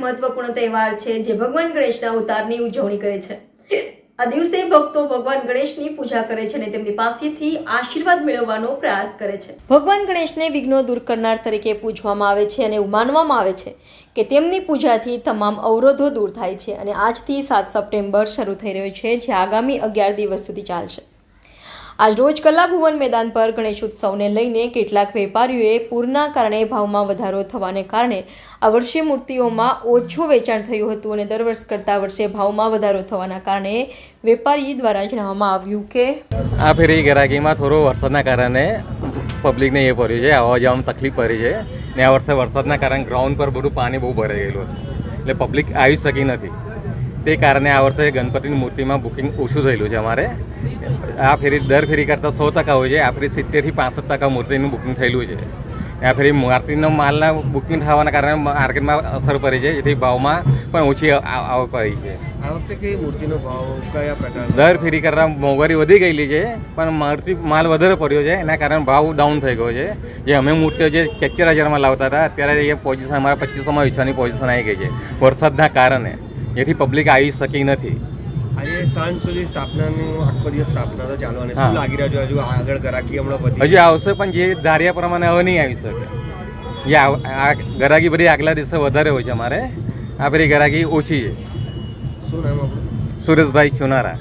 મહત્વપૂર્ણ તહેવાર છે જે ભગવાન ગણેશના અવતારની ઉજવણી કરે છે. આ દિવસે ભક્તો ભગવાન ગણેશની પૂજા કરે છે અને તેમની પાસેથી આશીર્વાદ મેળવવાનો પ્રયાસ કરે છે. ભગવાન ગણેશને વિઘ્નો દૂર કરનાર તરીકે પૂજવામાં આવે છે અને એવું માનવામાં આવે છે કે તેમની પૂજાથી તમામ અવરોધો દૂર થાય છે અને આજથી સાત સપ્ટેમ્બર શરૂ થઈ રહ્યો છે, જે આગામી અગિયાર દિવસ સુધી ચાલશે. આજ રોજ કલાભુવન મેદાન પર ગણેશ ઉત્સવને લઈને કેટલાક વેપારીઓએ પૂરના કારણે ભાવમાં વધારો થવાને કારણે આ વર્ષે મૂર્તિઓમાં ઓછું વેચાણ થયું હતું અને દર વર્ષ કરતાં વર્ષે ભાવમાં વધારો થવાના કારણે વેપારી દ્વારા જણાવવામાં આવ્યું કે આ ફેરી ગરાગીમાં થોડો વરસાદના કારણે પબ્લિકને એ પડ્યું છે, આવવા જવામાં તકલીફ પડી છે ને આ વર્ષે વરસાદના કારણે ગ્રાઉન્ડ પર બધું પાણી બહુ ભરાઈ ગયેલું એટલે પબ્લિક આવી શકી નથી. તે કારણે આ વર્ષે ગણપતિની મૂર્તિમાં બુકિંગ ઓછું થયેલું છે અમારે. આ ફેરી દર ફેરી કરતાં સો ટકા હોય છે આ ફેરી સિત્તેરથી પાંસઠ ટકા મૂર્તિનું બુકિંગ થયેલું છે. આ ફેરી મૂર્તિનો માલના બુકિંગ થવાના કારણે માર્કેટમાં અસર પડી છે જેથી ભાવમાં પણ ઓછી આવ- આવક પડી છે. આ વખતે કઈ મૂર્તિનો ભાવ કયા પ્રકારનો? દર ફેરી કરતાં મોંઘવારી વધી ગયેલી છે પણ મૂર્તિ માલ વધારે પડ્યો છે એના કારણે ભાવ ડાઉન થઈ ગયો છે. જે અમે મૂર્તિઓ જે ચાર હજારમાં લાવતા હતા અત્યારે એ પોઝિશન અમારા પચીસોમાં વેચવાની પોઝિશન આવી ગઈ છે વરસાદના કારણે. જેથી પબ્લિક આવી શકી નથી. આજે સાંજ સુધી સ્થાપનાની આખો દિવસ સ્થાપના તો ચાલવાની. શું લાગી રહ્યું છે હજુ? આગળ ગરાકી હમણાં વધી હજી આવશે પણ જે ધાર્યા પ્રમાણે હવે નહીં આવી શકે. જે આ ગરાકી બધી આગલા દિવસે વધારે હોય છે અમારે. આ બધી ગરાકી ઓછી છે. શું નામ આપણું? સુરેશભાઈ ચુનારા.